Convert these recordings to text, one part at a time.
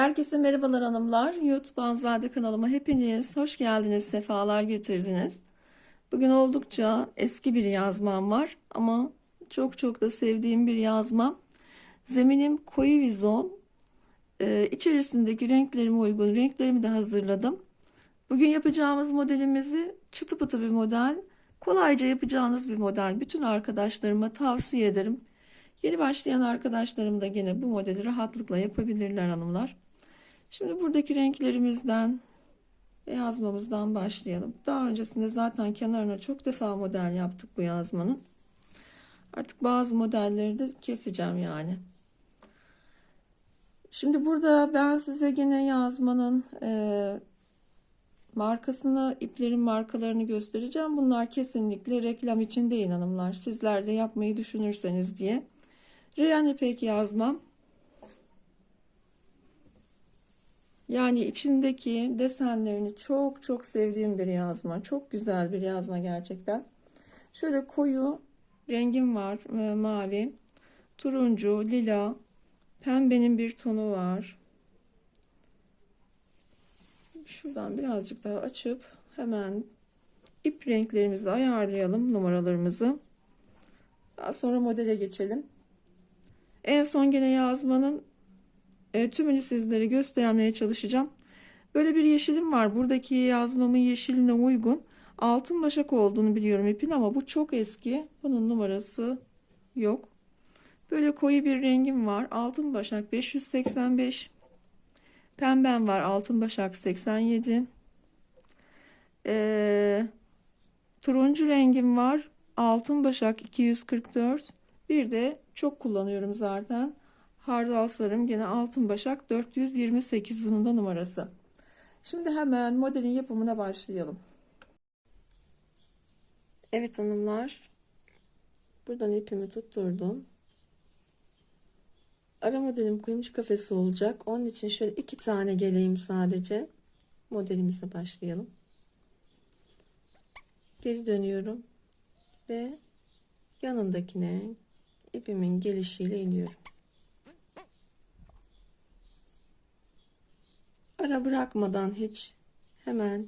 Herkese merhabalar hanımlar. YouTube Anzade kanalıma hepiniz hoş geldiniz, sefalar getirdiniz. Bugün oldukça eski bir yazmam var ama çok çok da sevdiğim bir yazmam. Zeminim koyu vizon. Ee, içerisindeki renklerime uygun renklerimi de hazırladım. Bugün yapacağımız modelimizi çıtı pıtı bir model. Kolayca yapacağınız bir model. Bütün arkadaşlarıma tavsiye ederim. Yeni başlayan arkadaşlarım da gene bu modeli rahatlıkla yapabilirler hanımlar. Şimdi buradaki renklerimizden yazmamızdan başlayalım. Daha öncesinde zaten kenarına çok defa model yaptık bu yazmanın. Artık bazı modelleri de keseceğim yani. Şimdi burada ben size gene yazmanın e, markasını, iplerin markalarını göstereceğim. Bunlar kesinlikle reklam için değil hanımlar. Sizler de yapmayı düşünürseniz diye. Reyhan ipek yazmam. Yani içindeki desenlerini çok çok sevdiğim bir yazma. Çok güzel bir yazma gerçekten. Şöyle koyu rengim var. e, Mavi, turuncu, lila, pembenin bir tonu var. Şuradan birazcık daha açıp hemen ip renklerimizi ayarlayalım numaralarımızı. Daha sonra modele geçelim. En son gene yazmanın e, tümünü sizlere göstermeye çalışacağım. Böyle bir yeşilim var. Buradaki yazmamın yeşiline uygun. Altın başak olduğunu biliyorum ipin ama bu çok eski. Bunun numarası yok. Böyle koyu bir rengim var. Altın başak 585. Pembem var. Altın başak 87. Ee, turuncu rengim var. Altın başak 244. Bir de çok kullanıyorum zaten. Hardal sarım gene altın başak 428 bunun da numarası. Şimdi hemen modelin yapımına başlayalım. Evet hanımlar. Buradan ipimi tutturdum. Ara modelim kuyumcu kafesi olacak. Onun için şöyle iki tane geleyim sadece. Modelimize başlayalım. Geri dönüyorum. Ve yanındakine ipimin gelişiyle iniyorum. Ara bırakmadan hiç hemen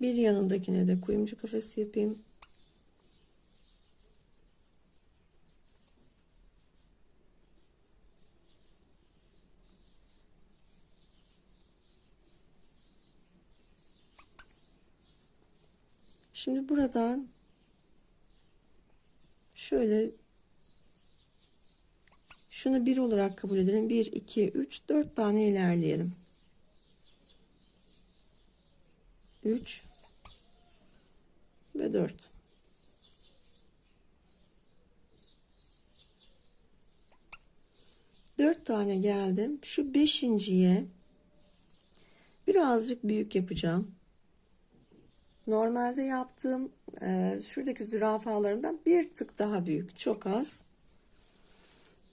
bir yanındakine de kuyumcu kafesi yapayım. Şimdi buradan şöyle şunu bir olarak kabul edelim. 1, 2, 3, 4 tane ilerleyelim. 3 ve 4. Dört tane geldim. Şu beşinciye birazcık büyük yapacağım. Normalde yaptığım e, şuradaki zürafalarından bir tık daha büyük. Çok az.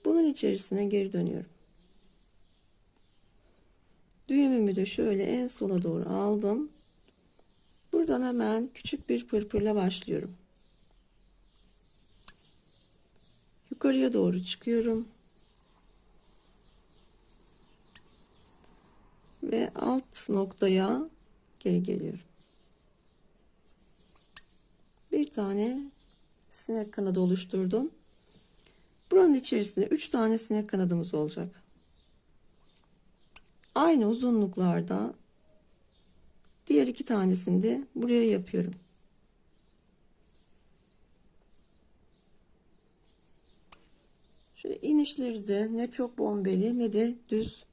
Bunun içerisine geri dönüyorum. Düğümümü de şöyle en sola doğru aldım. Buradan hemen küçük bir pırpırla başlıyorum. Yukarıya doğru çıkıyorum. Ve alt noktaya geri geliyorum. Bir tane sinek kanadı oluşturdum. Buranın içerisinde 3 tane sinek kanadımız olacak. Aynı uzunluklarda diğer iki tanesini de buraya yapıyorum. Şöyle inişleri de ne çok bombeli ne de düz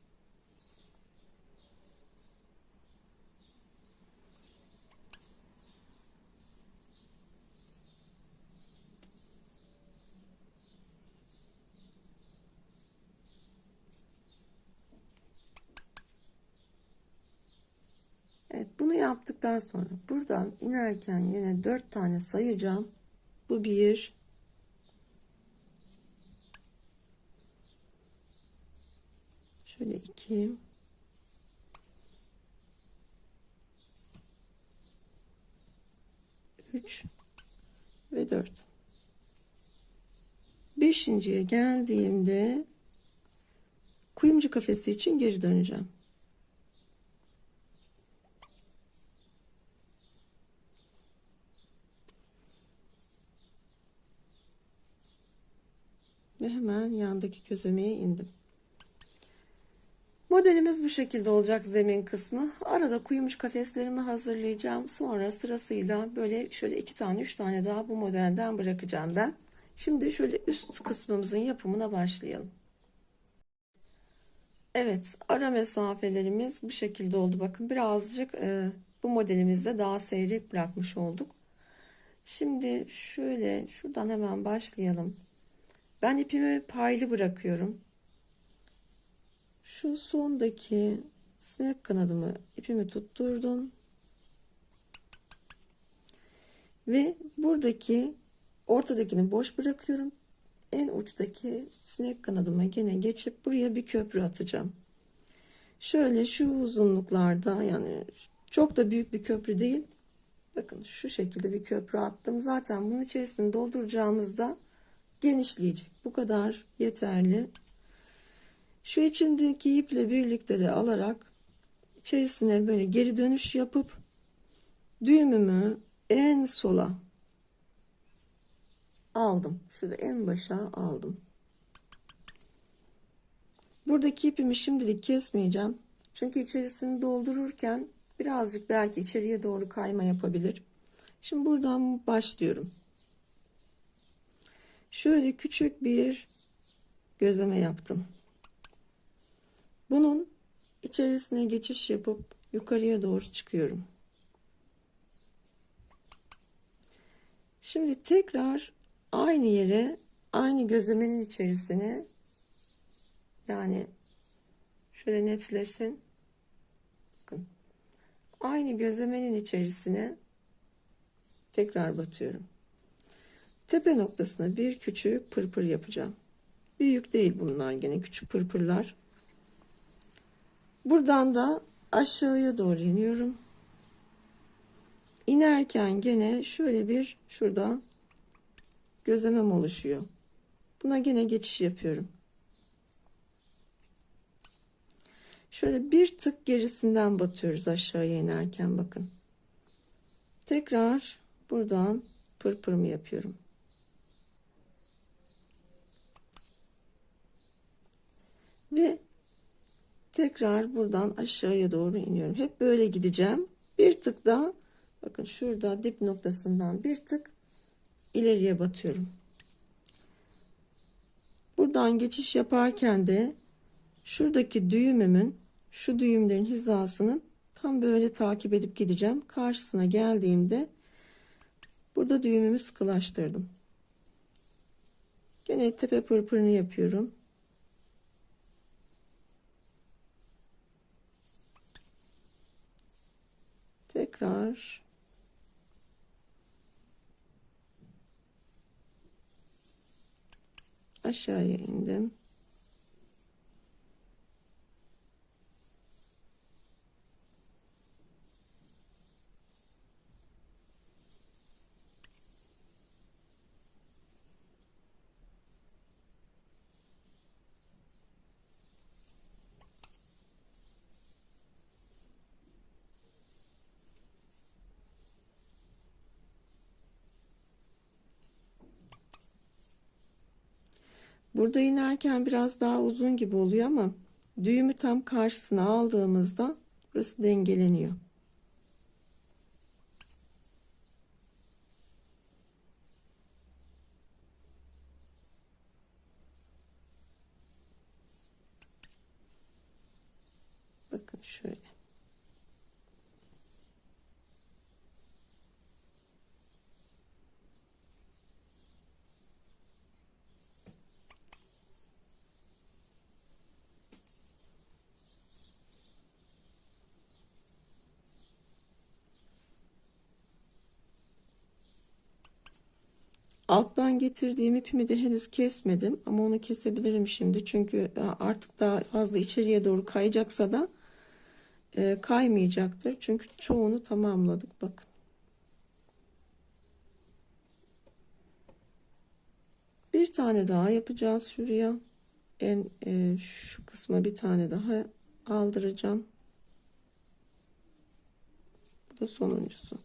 bunu yaptıktan sonra buradan inerken yine dört tane sayacağım. Bu bir. Şöyle iki. Üç ve dört. Beşinciye geldiğimde kuyumcu kafesi için geri döneceğim. Ve hemen yandaki gözlemeye indim. Modelimiz bu şekilde olacak zemin kısmı. Arada kuyumuş kafeslerimi hazırlayacağım. Sonra sırasıyla böyle şöyle iki tane üç tane daha bu modelden bırakacağım ben. Şimdi şöyle üst kısmımızın yapımına başlayalım. Evet ara mesafelerimiz bu şekilde oldu. Bakın birazcık e, bu modelimizde daha seyrek bırakmış olduk. Şimdi şöyle şuradan hemen başlayalım. Ben ipimi paylı bırakıyorum. Şu sondaki sinek kanadımı ipimi tutturdum. Ve buradaki ortadakini boş bırakıyorum. En uçtaki sinek kanadıma gene geçip buraya bir köprü atacağım. Şöyle şu uzunluklarda yani çok da büyük bir köprü değil. Bakın şu şekilde bir köprü attım. Zaten bunun içerisini dolduracağımızda genişleyecek. Bu kadar yeterli. Şu içindeki iple birlikte de alarak içerisine böyle geri dönüş yapıp düğümümü en sola aldım. Şurada en başa aldım. Buradaki ipimi şimdilik kesmeyeceğim. Çünkü içerisini doldururken birazcık belki içeriye doğru kayma yapabilir. Şimdi buradan başlıyorum. Şöyle küçük bir gözleme yaptım. Bunun içerisine geçiş yapıp yukarıya doğru çıkıyorum. Şimdi tekrar aynı yere aynı gözlemenin içerisine yani şöyle netlesin. Bakın. Aynı gözlemenin içerisine tekrar batıyorum. Tepe noktasına bir küçük pırpır yapacağım. Büyük değil bunlar gene küçük pırpırlar. Buradan da aşağıya doğru iniyorum. İnerken gene şöyle bir şurada gözlemem oluşuyor. Buna gene geçiş yapıyorum. Şöyle bir tık gerisinden batıyoruz aşağıya inerken bakın. Tekrar buradan pırpırımı yapıyorum. Ve tekrar buradan aşağıya doğru iniyorum. Hep böyle gideceğim. Bir tık daha bakın şurada dip noktasından bir tık ileriye batıyorum. Buradan geçiş yaparken de şuradaki düğümümün şu düğümlerin hizasının tam böyle takip edip gideceğim. Karşısına geldiğimde burada düğümümü sıkılaştırdım. Gene tepe pırpırını yapıyorum. Tekrar aşağıya indim. Burada inerken biraz daha uzun gibi oluyor ama düğümü tam karşısına aldığımızda burası dengeleniyor. Bakın şöyle. Alttan getirdiğim ipimi de henüz kesmedim ama onu kesebilirim şimdi. Çünkü artık daha fazla içeriye doğru kayacaksa da e, kaymayacaktır. Çünkü çoğunu tamamladık. Bakın. Bir Bir tane daha yapacağız şuraya. En e, şu kısma bir tane daha aldıracağım. Bu da sonuncusu.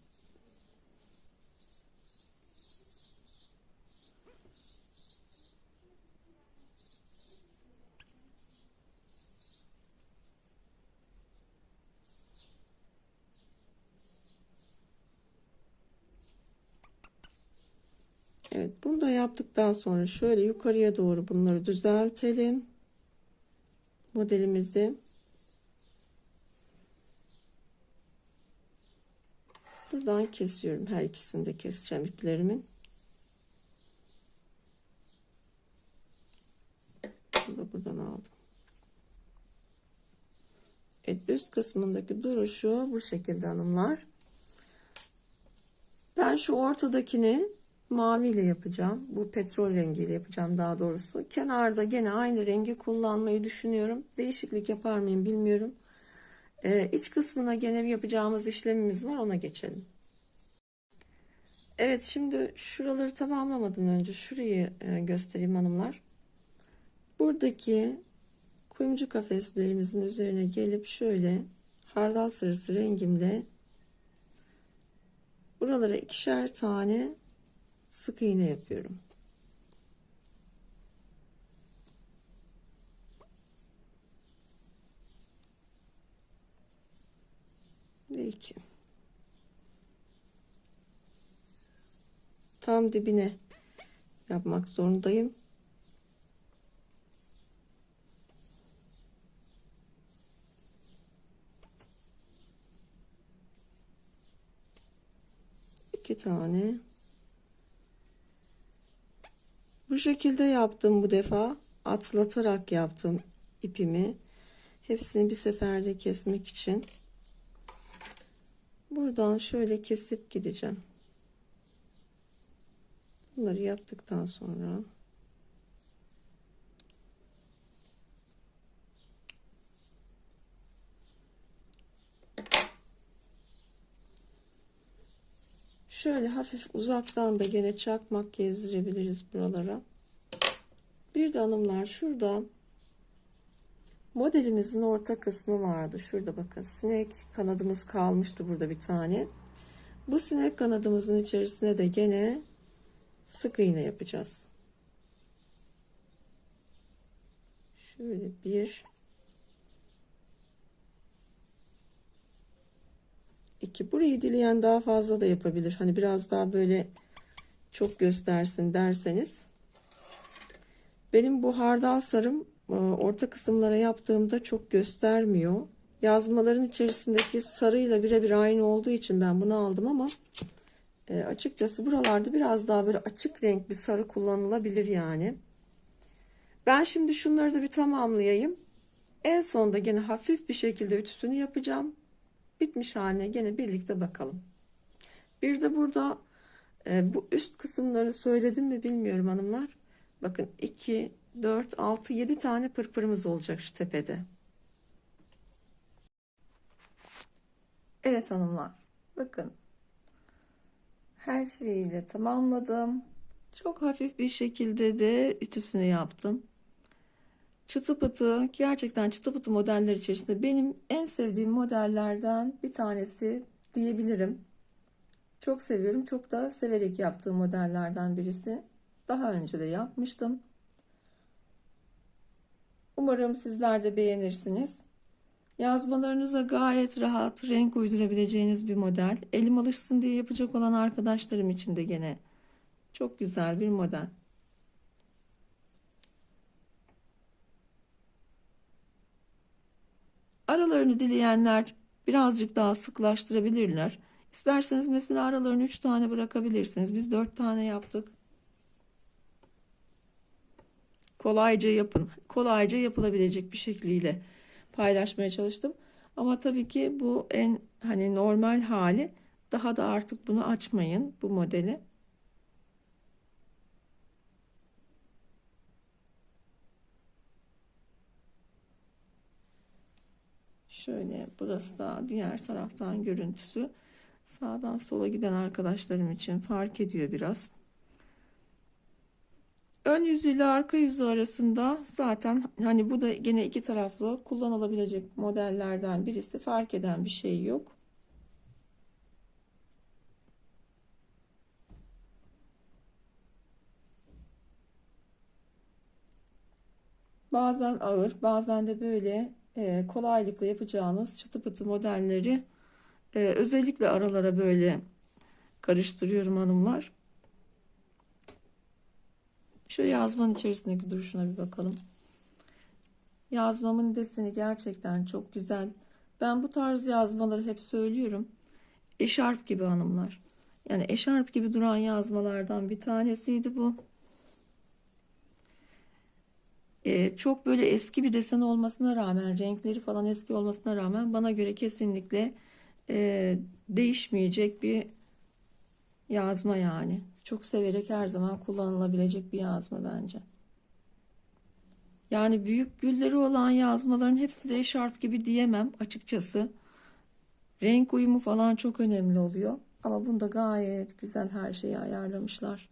Evet bunu da yaptıktan sonra şöyle yukarıya doğru bunları düzeltelim. Modelimizi. Buradan kesiyorum. Her ikisini de keseceğim iplerimin. Bunu da buradan aldım. Evet üst kısmındaki duruşu bu şekilde hanımlar. Ben şu ortadakini maviyle yapacağım. Bu petrol rengiyle yapacağım daha doğrusu. Kenarda gene aynı rengi kullanmayı düşünüyorum. Değişiklik yapar mıyım bilmiyorum. Ee, iç kısmına gene yapacağımız işlemimiz var. Ona geçelim. Evet şimdi şuraları tamamlamadan önce şurayı e, göstereyim hanımlar. Buradaki kuyumcu kafeslerimizin üzerine gelip şöyle hardal sarısı rengimle buralara ikişer tane sık iğne yapıyorum. Ve iki. Tam dibine yapmak zorundayım. İki tane bu şekilde yaptım bu defa. Atlatarak yaptım ipimi. Hepsini bir seferde kesmek için. Buradan şöyle kesip gideceğim. Bunları yaptıktan sonra Şöyle hafif uzaktan da gene çakmak gezdirebiliriz buralara. Bir de hanımlar şurada modelimizin orta kısmı vardı. Şurada bakın sinek kanadımız kalmıştı burada bir tane. Bu sinek kanadımızın içerisine de gene sık iğne yapacağız. Şöyle bir 2. Burayı dileyen daha fazla da yapabilir. Hani biraz daha böyle çok göstersin derseniz. Benim bu hardal sarım e, orta kısımlara yaptığımda çok göstermiyor. Yazmaların içerisindeki sarıyla birebir aynı olduğu için ben bunu aldım ama e, açıkçası buralarda biraz daha böyle açık renk bir sarı kullanılabilir yani. Ben şimdi şunları da bir tamamlayayım. En sonda gene hafif bir şekilde ütüsünü yapacağım bitmiş haline gene birlikte bakalım. Bir de burada e, bu üst kısımları söyledim mi bilmiyorum hanımlar. Bakın 2, 4, 6, 7 tane pırpırımız olacak şu tepede. Evet hanımlar. Bakın. Her şeyiyle tamamladım. Çok hafif bir şekilde de ütüsünü yaptım. Çıtı pıtı gerçekten çıtı pıtı modeller içerisinde benim en sevdiğim modellerden bir tanesi diyebilirim. Çok seviyorum. Çok da severek yaptığım modellerden birisi. Daha önce de yapmıştım. Umarım sizler de beğenirsiniz. Yazmalarınıza gayet rahat renk uydurabileceğiniz bir model. Elim alışsın diye yapacak olan arkadaşlarım için de gene çok güzel bir model. Aralarını dileyenler birazcık daha sıklaştırabilirler. İsterseniz mesela aralarını 3 tane bırakabilirsiniz. Biz 4 tane yaptık. Kolayca yapın. Kolayca yapılabilecek bir şekliyle paylaşmaya çalıştım. Ama tabii ki bu en hani normal hali. Daha da artık bunu açmayın bu modeli. Şöyle burası da diğer taraftan görüntüsü. Sağdan sola giden arkadaşlarım için fark ediyor biraz. Ön yüzüyle arka yüzü arasında zaten hani bu da gene iki taraflı kullanılabilecek modellerden birisi fark eden bir şey yok. Bazen ağır, bazen de böyle e, kolaylıkla yapacağınız çıtı pıtı modelleri e, özellikle aralara böyle karıştırıyorum hanımlar. Şu yazmanın içerisindeki duruşuna bir bakalım. Yazmamın deseni gerçekten çok güzel. Ben bu tarz yazmaları hep söylüyorum. Eşarp gibi hanımlar. Yani eşarp gibi duran yazmalardan bir tanesiydi bu. Ee, çok böyle eski bir desen olmasına rağmen, renkleri falan eski olmasına rağmen bana göre kesinlikle e, değişmeyecek bir yazma yani. Çok severek her zaman kullanılabilecek bir yazma bence. Yani büyük gülleri olan yazmaların hepsi de eşarp gibi diyemem açıkçası. Renk uyumu falan çok önemli oluyor. Ama bunda gayet güzel her şeyi ayarlamışlar.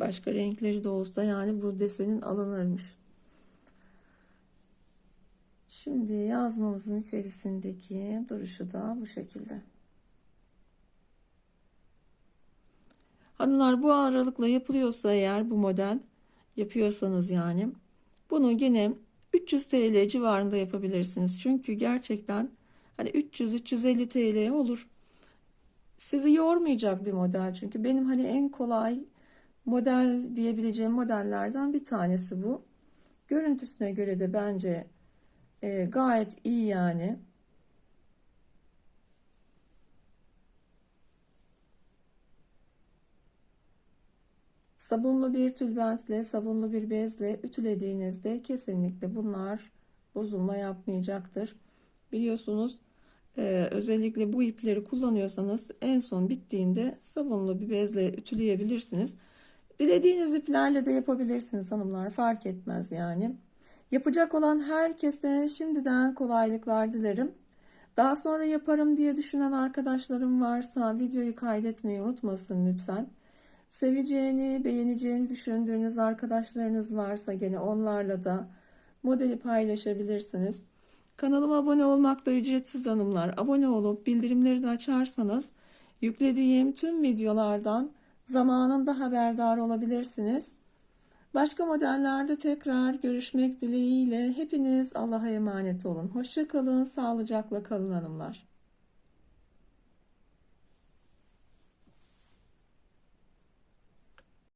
Başka renkleri de olsa yani bu desenin alınırmış. Şimdi yazmamızın içerisindeki duruşu da bu şekilde. Hanımlar bu aralıkla yapılıyorsa eğer bu model yapıyorsanız yani bunu gene 300 TL civarında yapabilirsiniz. Çünkü gerçekten hani 300-350 TL olur. Sizi yormayacak bir model çünkü benim hani en kolay model diyebileceğim modellerden bir tanesi bu. Görüntüsüne göre de bence e, gayet iyi yani. Sabunlu bir tülbentle, sabunlu bir bezle ütülediğinizde kesinlikle bunlar bozulma yapmayacaktır. Biliyorsunuz e, özellikle bu ipleri kullanıyorsanız en son bittiğinde sabunlu bir bezle ütüleyebilirsiniz. Dilediğiniz iplerle de yapabilirsiniz hanımlar fark etmez yani. Yapacak olan herkese şimdiden kolaylıklar dilerim. Daha sonra yaparım diye düşünen arkadaşlarım varsa videoyu kaydetmeyi unutmasın lütfen. Seveceğini, beğeneceğini düşündüğünüz arkadaşlarınız varsa gene onlarla da modeli paylaşabilirsiniz. Kanalıma abone olmak da ücretsiz hanımlar. Abone olup bildirimleri de açarsanız yüklediğim tüm videolardan zamanında haberdar olabilirsiniz. Başka modellerde tekrar görüşmek dileğiyle hepiniz Allah'a emanet olun. Hoşçakalın, sağlıcakla kalın hanımlar.